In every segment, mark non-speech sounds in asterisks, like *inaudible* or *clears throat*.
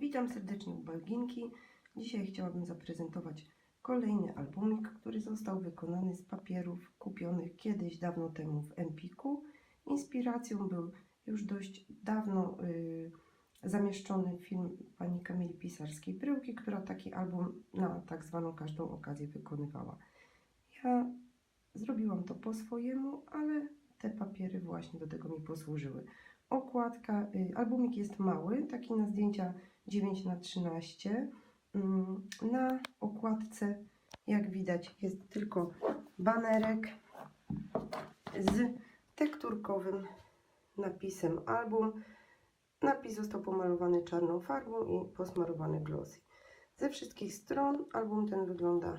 Witam serdecznie u Balginki. Dzisiaj chciałabym zaprezentować kolejny albumik, który został wykonany z papierów kupionych kiedyś dawno temu w Empiku. Inspiracją był już dość dawno y, zamieszczony film pani Kamili Pisarskiej-Bryłki, która taki album na tak zwaną każdą okazję wykonywała. Ja zrobiłam to po swojemu, ale te papiery właśnie do tego mi posłużyły. Okładka, y, albumik jest mały, taki na zdjęcia 9 na 13 Mm, Na okładce, jak widać, jest tylko banerek z tekturkowym napisem album. Napis został pomalowany czarną farbą i posmarowany glossy. Ze wszystkich stron album ten wygląda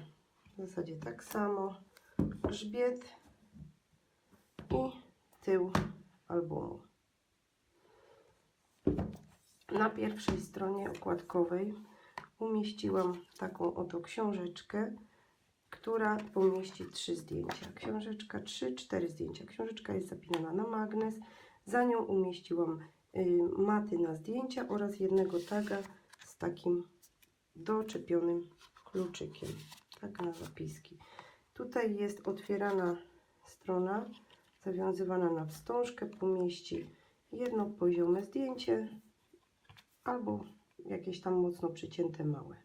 w zasadzie tak samo. Grzbiet i tył albumu. Na pierwszej stronie okładkowej umieściłam taką oto książeczkę, która pomieści trzy zdjęcia. Książeczka, trzy, cztery zdjęcia. Książeczka jest zapinana na magnes. Za nią umieściłam y, maty na zdjęcia oraz jednego taga z takim doczepionym kluczykiem. Tak na zapiski. Tutaj jest otwierana strona, zawiązywana na wstążkę, pomieści jedno poziome zdjęcie albo jakieś tam mocno przycięte małe.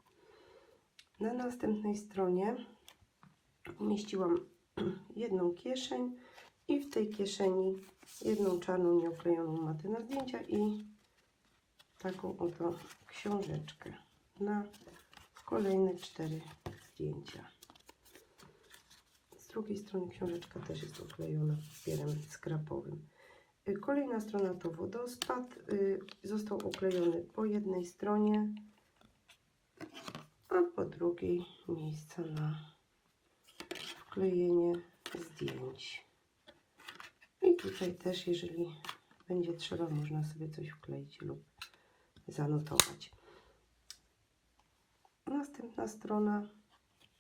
Na następnej stronie umieściłam *clears throat* jedną kieszeń i w tej kieszeni jedną czarną nieoklejoną matę na zdjęcia i taką oto książeczkę na kolejne cztery zdjęcia. Z drugiej strony książeczka też jest oklejona papierem skrapowym. Kolejna strona to wodospad. y, Został oklejony po jednej stronie, a po drugiej miejsce na wklejenie zdjęć. I tutaj też, jeżeli będzie trzeba, można sobie coś wkleić lub zanotować. Następna strona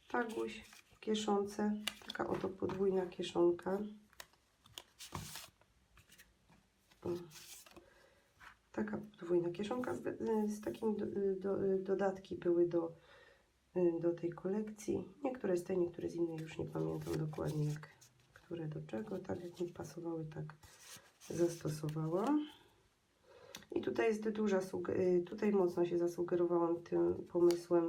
taguś w kieszonce, taka oto podwójna kieszonka. Taka podwójna kieszonka z, z takim do, do, dodatki były do, do tej kolekcji. Niektóre z tej, niektóre z innej już nie pamiętam dokładnie jak, które do czego. Tak jak mi pasowały, tak zastosowałam. I tutaj jest duża, y, tutaj mocno się zasugerowałam tym pomysłem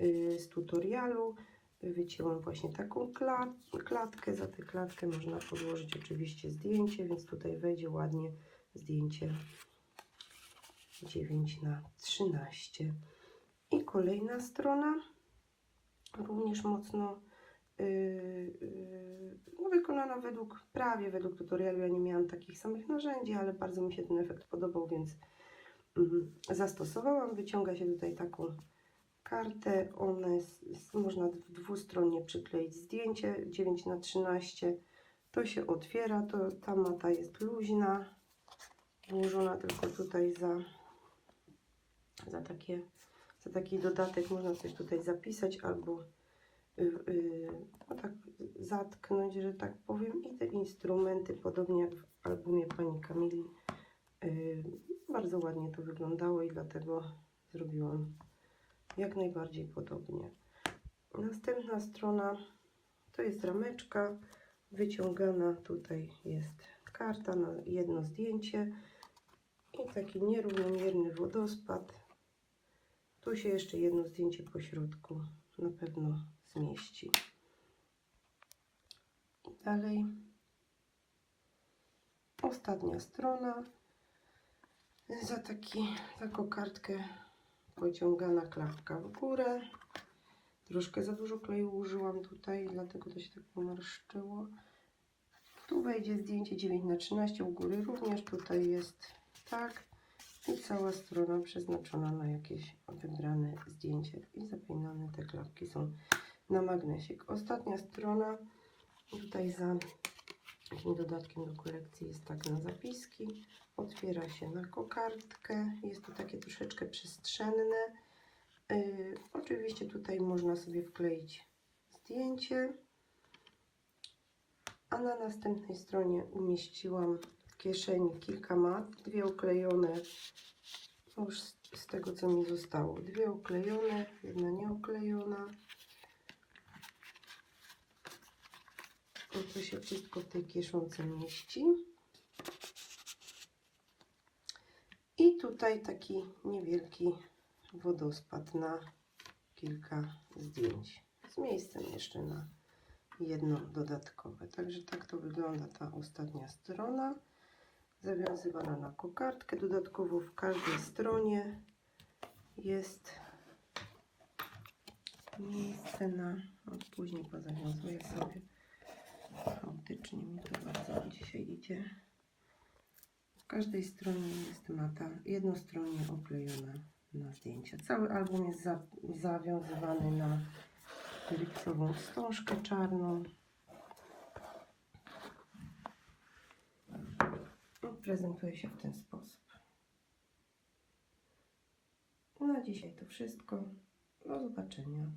y, z tutorialu. Wycięłam właśnie taką kla klatkę. Za tę klatkę można podłożyć oczywiście zdjęcie, więc tutaj wejdzie ładnie zdjęcie 9 na 13. I kolejna strona, również mocno yy, yy, wykonana według, prawie według tutorialu. Ja nie miałam takich samych narzędzi, ale bardzo mi się ten efekt podobał, więc mm, zastosowałam. Wyciąga się tutaj taką kartę. One można w dwustronnie przykleić zdjęcie 9 na 13. To się otwiera, to ta mata jest luźna, włożona tylko tutaj za, za, takie, za taki dodatek. Można coś tutaj zapisać albo y, y, no tak zatknąć, że tak powiem. I te instrumenty, podobnie jak w albumie pani Kamili, y, bardzo ładnie to wyglądało i dlatego zrobiłam jak najbardziej podobnie. Następna strona to jest rameczka wyciągana. Tutaj jest karta na jedno zdjęcie i taki nierównomierny wodospad. Tu się jeszcze jedno zdjęcie po środku na pewno zmieści. Dalej ostatnia strona. Za taki, taką kartkę pociągana klapka w górę. Troszkę za dużo kleju użyłam tutaj, dlatego to się tak pomarszczyło. Tu wejdzie zdjęcie 9 na 13 u góry również. Tutaj jest tak. I cała strona przeznaczona na jakieś wybrane zdjęcie. I zapinane te klapki są na magnesik. Ostatnia strona. Tutaj za takim dodatkiem do kolekcji jest tak na zapiski. Otwiera się na kokardkę. Jest to takie troszeczkę przestrzenne. Yy, oczywiście tutaj można sobie wkleić zdjęcie. A na następnej stronie umieściłam kieszeni kilka mat, dwie oklejone Już z, z tego co mi zostało. Dwie oklejone, jedna nieoklejona. No to się wszystko w tej kieszonce mieści. I tutaj taki niewielki wodospad na kilka zdjęć. Z miejscem jeszcze na jedno dodatkowe. Także tak to wygląda ta ostatnia strona. Zawiązywana na kokardkę. Dodatkowo w każdej stronie jest miejsce na. No, później pozawiązuję sobie. Chaotycznie mi to bardzo dzisiaj idzie. W każdej stronie jest mata jednostronnie oklejona na zdjęcia. Cały album jest za, zawiązywany na gipsową wstążkę czarną. No, Prezentuje się w ten sposób. Na dzisiaj to wszystko. Do zobaczenia.